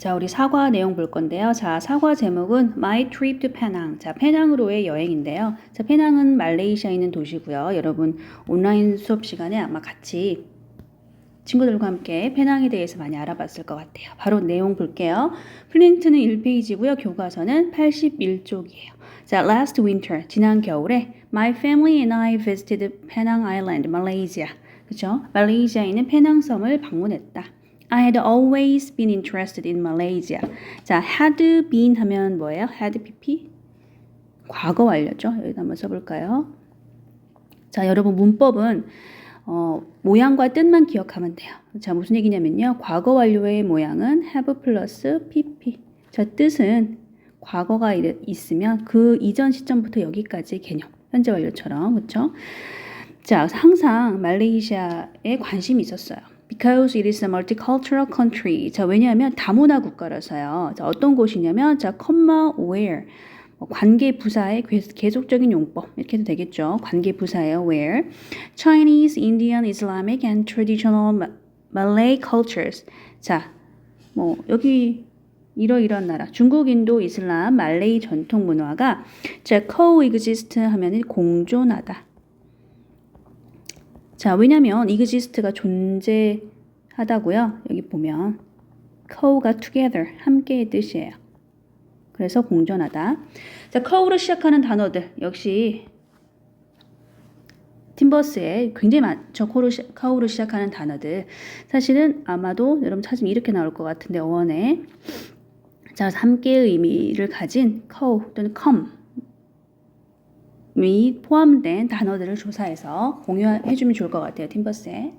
자, 우리 사과 내용 볼 건데요. 자, 사과 제목은 My Trip to Penang. 자, 페낭으로의 여행인데요. 자, 페낭은 말레이시아에 있는 도시고요. 여러분 온라인 수업 시간에 아마 같이 친구들과 함께 페낭에 대해서 많이 알아봤을 것 같아요. 바로 내용 볼게요. 플린트는 1페이지고요. 교과서는 81쪽이에요. 자, last winter, 지난 겨울에 my family and I visited Penang Island, Malaysia. 그죠? 말레이시아에 있는 페낭 섬을 방문했다. I had always been interested in Malaysia. 자, had been 하면 뭐예요? had pp? 과거 완료죠. 여기다 한번 써볼까요? 자, 여러분 문법은 어, 모양과 뜻만 기억하면 돼요. 자, 무슨 얘기냐면요. 과거 완료의 모양은 have 플러스 pp. 자, 뜻은 과거가 이- 있으면 그 이전 시점부터 여기까지 개념. 현재 완료처럼. 그렇죠? 자, 항상 말레이시아에 관심이 있었어요. Because it is a multicultural country. 자, 왜냐하면 다문화 국가라서요. 자, 어떤 곳이냐면, 자, comma where. 뭐 관계 부사의 계- 계속적인 용법 이렇게 해도 되겠죠. 관계 부사예요. where Chinese, Indian, Islamic and traditional Ma- Malay cultures. 자, 뭐 여기 이러이러한 나라 중국, 인도, 이슬람, 말레이 전통 문화가 자 coexist 하면은 공존하다. 자, 왜냐면 exist가 존재하다고요. 여기 보면 co가 together 함께의 뜻이에요. 그래서 공존하다. 자, co로 시작하는 단어들 역시 팀버스에 굉장히 많죠. 코로 시, co로 시작하는 단어들. 사실은 아마도 여러분 찾으면 이렇게 나올 것 같은데 어원에 자, 함께의 의미를 가진 co 또는 come 이 포함된 단어들을 조사해서 공유해주면 좋을 것 같아요. 팀버스에.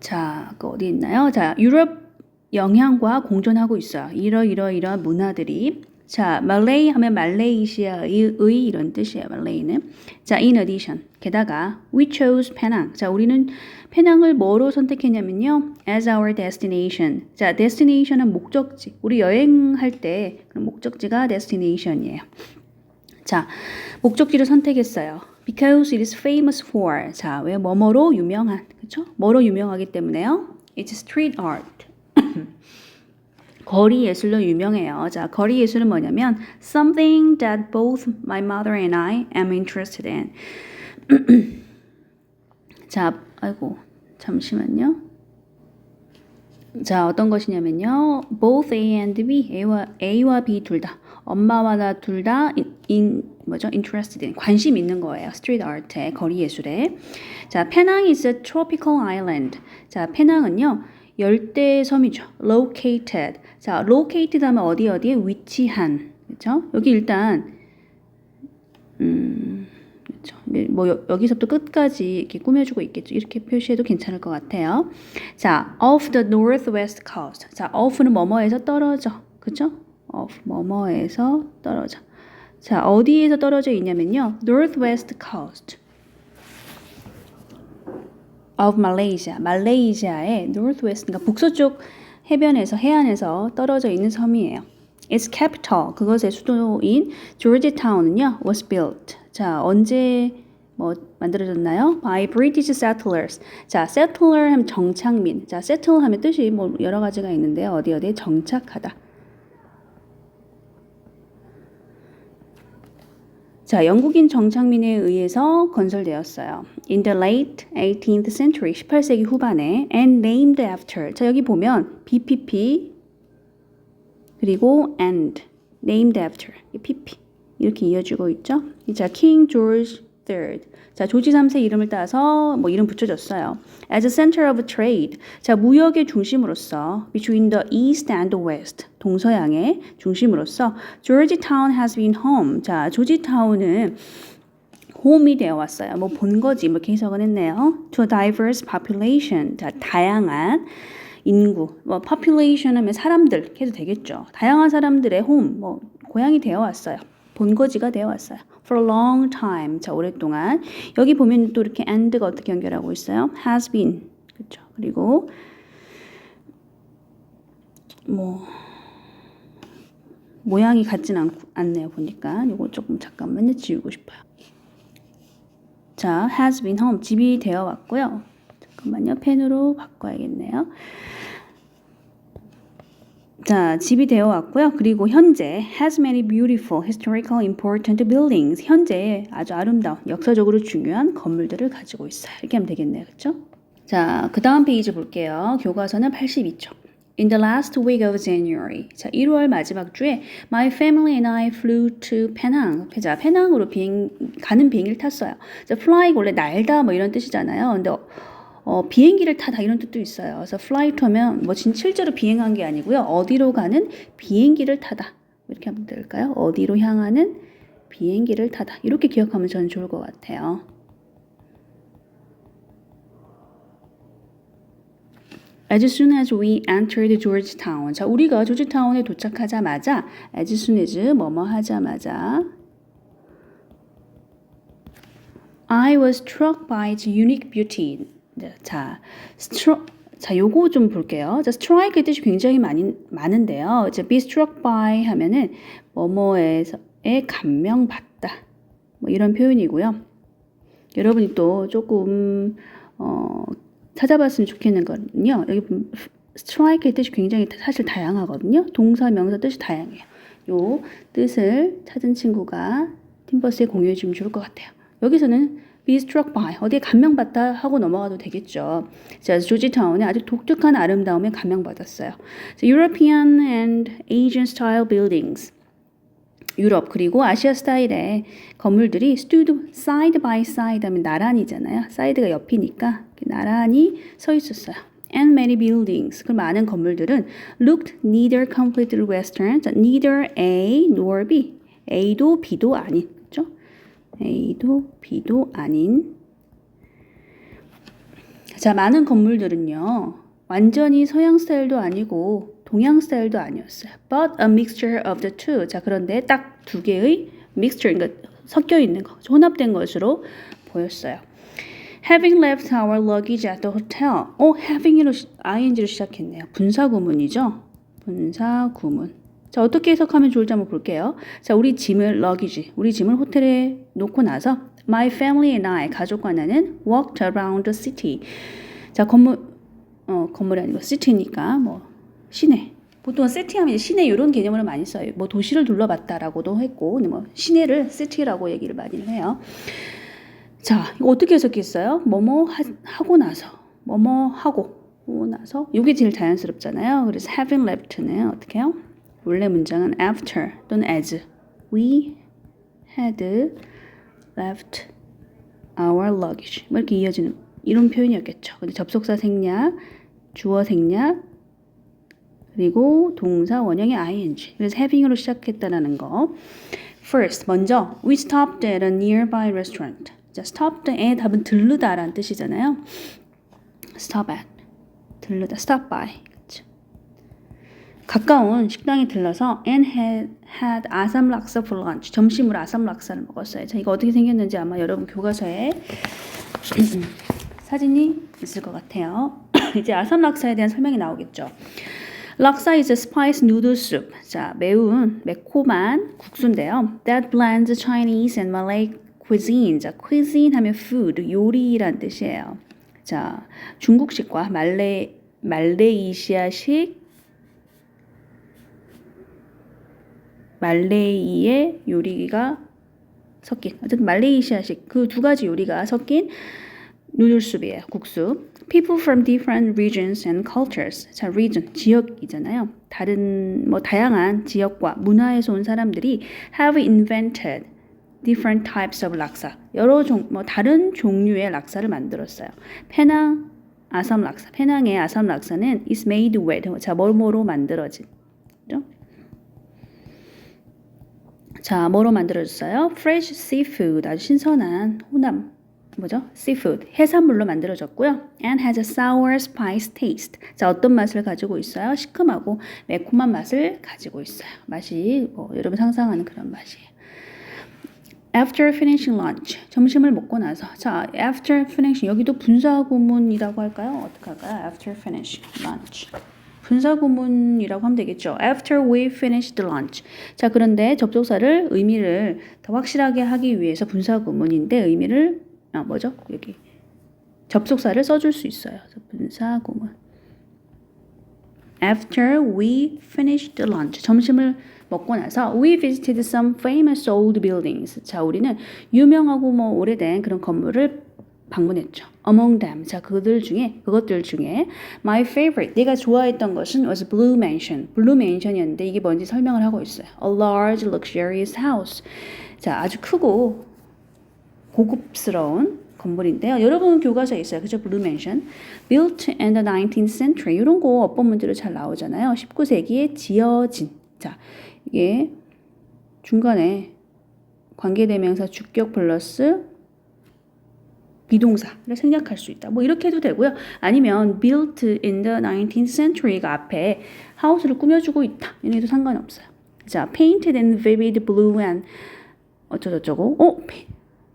자, 그 어디 있나요? 자, 유럽 영향과 공존하고 있어요. 이러 이러 이러한 문화들이. 자, 말레이 하면 말레이시아의 의 이런 뜻이에요. 말레이는. 자, in addition. 게다가 we chose 페낭. 자, 우리는 페낭을 뭐로 선택했냐면요. as our destination. 자, destination은 목적지. 우리 여행할 때 목적지가 destination이에요. 자, 목적지를 선택했어요. Because it is famous for. 자, 왜 뭐뭐로 유명한. 그쵸? 뭐로 유명하기 때문에요. It's street art. 거리 예술로 유명해요. 자, 거리 예술은 뭐냐면 something that both my mother and I am interested in. 자, 아이고, 잠시만요. 자, 어떤 것이냐면요. both A and B, A와, A와 B 둘 다. 엄마와 나 둘다 in, 뭐죠? interested in, 관심 있는 거예요. street art에, 거리 예술에. 자, 페낭 is a tropical island. 자, 페낭은요. 열대 섬이죠. located. 자, located 하면 어디 어디에 위치한. 그렇죠? 여기 일단 음, 그렇죠. 뭐 여, 여기서부터 끝까지 이렇게 꾸며주고 있겠죠. 이렇게 표시해도 괜찮을 것 같아요. 자, off the northwest coast. 자, off는 뭐뭐에서 떨어져. 그죠? off 뭐뭐에서 떨어져. 자, 어디에서 떨어져 있냐면요. northwest coast of Malaysia. 말레이시아의 northwest, 그러니까 북서쪽 해변에서 해안에서 떨어져 있는 섬이에요. Its capital, 그것의 수도인 Georgetown은요, was built. 자, 언제 뭐 만들어졌나요? By British settlers. 자, settler 하면 정착민. 자, settle 하면 뜻이 뭐 여러 가지가 있는데요. 어디 어디에 정착하다. 자, 영국인 정착민에 의해서 건설되었어요. In the late 18th century, 18세기 후반에 and named after. 자, 여기 보면 BPP 그리고 and named after. 이 PP 이렇게 이어지고 있죠. 자, King George III. 자, 조지 3세 이름을 따서 뭐 이름 붙여줬어요. As a center of trade. 자, 무역의 중심으로서 between the east and the west. 동서양의 중심으로서 Georgetown has been home. 자, 조지타운은 홈이 되어 왔어요. 뭐 본 거지 뭐 해석은 했네요. To a diverse population. 자, 다양한 인구. 뭐 population 하면 사람들 이렇게 해도 되겠죠. 다양한 사람들의 홈, 뭐 고향이 되어 왔어요. 본거지가 되어 왔어요. For a long time. 자, 오랫동안. 여기 보면 또 이렇게 and가 어떻게 연결하고 있어요? has been. 그렇죠. 그리고 뭐 모양이 같진 않, 않네요. 보니까. 이거 조금 잠깐만요. 지우고 싶어요. 자, has been home. 집이 되어 왔고요. 잠깐만요. 펜으로 바꿔야겠네요. 자, 집이 되어 왔고요. 그리고 현재 has many beautiful historical important buildings. 현재 아주 아름다운 역사적으로 중요한 건물들을 가지고 있어요. 이렇게 하면 되겠네요. 그렇죠? 자, 그 다음 페이지 볼게요. 교과서는 82쪽. In the last week of January. 자, 1월 마지막 주에 my family and I flew to Penang. 자, 페낭으로 비행 가는 비행기를 탔어요. 자, fly 원래 날다 뭐 이런 뜻이잖아요. 근데 어, 비행기를 타다 이런 뜻도 있어요. 그래서 fly 하면 뭐 진 실제로 비행한 게 아니고요. 어디로 가는 비행기를 타다. 이렇게 하면 될까요? 어디로 향하는 비행기를 타다. 이렇게 기억하면 저는 좋을 것 같아요. As soon as we entered Georgetown. 자, 우리가 조지타운에 도착하자마자 as soon as 뭐뭐 하자마자 I was struck by its unique beauty. 네, 자, stro, 자, 요거 좀 볼게요. 자, strike의 뜻이 굉장히 많이 많은데요. 이제 be struck by 하면은 뭐뭐에서 에 감명받다. 뭐 이런 표현이고요. 여러분이 또 조금 어, 찾아봤으면 좋겠는 거는요. 여기 strike의 뜻이 굉장히 사실 다양하거든요. 동사, 명사 뜻이 다양해요. 요 뜻을 찾은 친구가 팀버스에 공유해 주면 좋을 것 같아요. 여기서는 be struck by 어디에 감명받다 하고 넘어가도 되겠죠. 자, 조지타운에 아주 독특한 아름다움에 감명받았어요. 자, European and Asian style buildings. 유럽 그리고 아시아 스타일의 건물들이 stood side by side 하면 나란히잖아요. 사이드가 옆이니까 나란히 서 있었어요. And many buildings. 그 많은 건물들은 looked neither completely western, neither A nor B. A도 B도 아닌? A도 B도 아닌. 자, 많은 건물들은요, 완전히 서양 스타일도 아니고 동양 스타일도 아니었어요. But a mixture of the two. 자, 그런데 딱 두 개의 mixture, 그러니까 섞여 있는 거, 혼합된 것으로 보였어요. Having left our luggage at the hotel. 어, having으로 ing로 시작했네요. 분사 구문이죠. 분사 구문. 자, 어떻게 해석하면 좋을지 한번 볼게요. 자, 우리 짐을 luggage, 우리 짐을 호텔에 놓고 나서 my family and I 가족과 나는 walked around the city. 자, 건물 어, 건물이 아니고 city니까 뭐 시내. 보통 시티하면 시내 이런 개념으로 많이 써요. 뭐 도시를 둘러봤다라고도 했고, 뭐 시내를 city라고 얘기를 많이 해요. 자, 이거 어떻게 해석했어요? 뭐뭐 하, 하고 나서, 뭐뭐 하고 나서, 이게 제일 자연스럽잖아요. 그래서 having left는 어떻게 해요? 원래 문장은 after 또는 as we had left our luggage 뭐 이렇게 이어지는 이런 표현이었겠죠. 근데 접속사 생략, 주어 생략, 그리고 동사 원형의 ing. 그래서 having으로 시작했다라는 거. First, 먼저 we stopped at a nearby restaurant. 자, stop의 답은 들르다라는 뜻이잖아요. stop at 들르다, stop by. 가까운 식당에 들러서 and had, had 아삼 락사 for lunch. 점심으로 아삼 락사를 먹었어요. 자, 이거 어떻게 생겼는지 아마 여러분 교과서에 사진이 있을 것 같아요. 이제 아삼 락사에 대한 설명이 나오겠죠. 락사 is a spice noodle soup. 자, 매운 매콤한 국수인데요. That blends Chinese and Malay cuisine. 자, cuisine 하면 food, 요리란 뜻이에요. 자, 중국식과 말레 말레이시아식 말레이의 요리가 섞인 어쨌든 말레이시아식 그 두 가지 요리가 섞인 누들숲이에요. 국수. People from different regions and cultures. 자, region 지역이잖아요. 다른 뭐 다양한 지역과 문화에서 온 사람들이 have invented different types of 락사. 여러 종 뭐 다른 종류의 락사를 만들었어요. 페낭 아삼 락사. 페낭의 아삼 락사는 is made with 자, 뭐뭐로 만들어진. 그죠? 자, 뭐로 만들어졌어요? Fresh seafood. 아주 신선한 호남 뭐죠? seafood 해산물로 만들어졌고요. and has a sour spice taste. 자 어떤 맛을 가지고 있어요? 시큼하고 매콤한 맛을 가지고 있어요. 맛이 뭐 여러분 상상하는 그런 맛이에요. After finishing lunch 점심을 먹고 나서 자 after finishing 여기도 분사 구문이라고 할까요? 어떻게 할까요? After finishing lunch 분사 구문이라고 하면 되겠죠. After we finished lunch. 자 그런데 접속사를 의미를 더 확실하게 하기 위해서 분사 구문인데 의미를 아 뭐죠? 여기 접속사를 써줄 수 있어요. 그래서 분사 구문. After we finished lunch, 점심을 먹고 나서 we visited some famous old buildings. 자, 우리는 유명하고 뭐 오래된 그런 건물을 방문했죠. Among them, 자 그들 중에 그것들 중에 my favorite, 내가 좋아했던 것은 was Blue Mansion. Blue Mansion이었는데 이게 뭔지 설명을 하고 있어요. A large, luxurious house. 자, 아주 크고 고급스러운 건물인데요. 여러분 교과서에 있어요. 그죠? 블루 맨션. Built in the 19th century. 이런 거 어법 문제로 잘 나오잖아요. 19세기에 지어진. 자, 이게 중간에 관계대명사 주격 플러스 비동사를 생략할 수 있다. 뭐 이렇게 해도 되고요. 아니면 built in the 19th century가 앞에 하우스를 꾸며주고 있다. 이래도 상관없어요. 자, painted in vivid blue and 어쩌고저쩌고. 어? 페-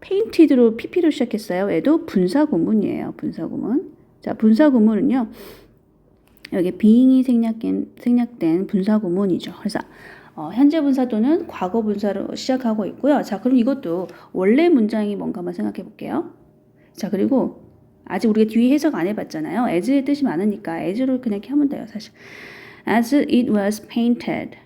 페인티드로 PP로 시작했어요. 얘도 분사구문이에요. 분사구문. 자, 분사구문은요. 여기 being이 생략된, 생략된 분사구문이죠. 그래서 어, 현재 분사 또는 과거 분사로 시작하고 있고요. 자, 그럼 이것도 원래 문장이 뭔가 한번 생각해 볼게요. 자, 그리고 아직 우리가 뒤에 해석 안 해봤잖아요. as의 뜻이 많으니까 as로 그냥 이렇게 하면 돼요, 사실. As it was painted.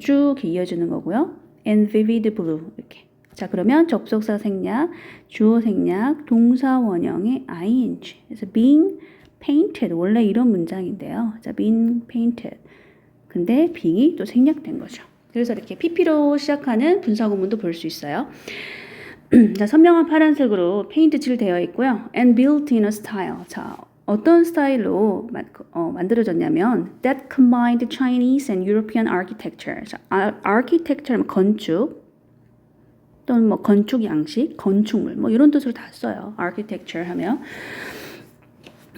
쭉 이어지는 거고요. in vivid blue 이렇게. 자 그러면 접속사 생략, 주어 생략, 동사 원형의 ing. 그래서 being painted 원래 이런 문장인데요. 자 being painted. 근데 being이 또 생략된 거죠. 그래서 이렇게 pp로 시작하는 분사 구문도 볼 수 있어요. 자 선명한 파란색으로 페인트 칠되어 있고요. and built in a style. 자 어떤 스타일로 마, 어, 만들어졌냐면 that combined Chinese and European architecture. 자, 아, architecture 건축 또는 뭐 건축 양식, 건축물 뭐 이런 뜻으로 다 써요. architecture 하면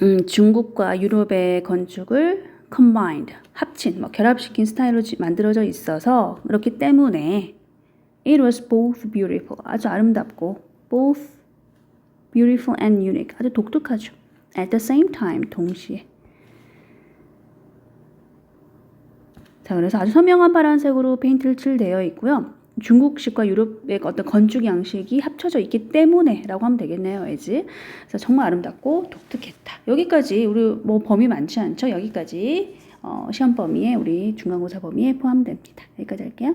음, 중국과 유럽의 건축을 combined 합친 뭐 결합시킨 스타일로 지- 만들어져 있어서 그렇기 때문에 it was both beautiful 아주 아름답고 both beautiful and unique 아주 독특하죠. at the same time 동시에 자 그래서 아주 선명한 파란색으로 페인트를 칠되어 있고요. 중국식과 유럽의 어떤 건축 양식이 합쳐져 있기 때문에라고 하면 되겠네요, 에지. 그래서 정말 아름답고 독특했다. 여기까지 우리 뭐 범위 많지 않죠? 여기까지 어, 시험 범위에 우리 중간고사 범위에 포함됩니다. 여기까지 할게요.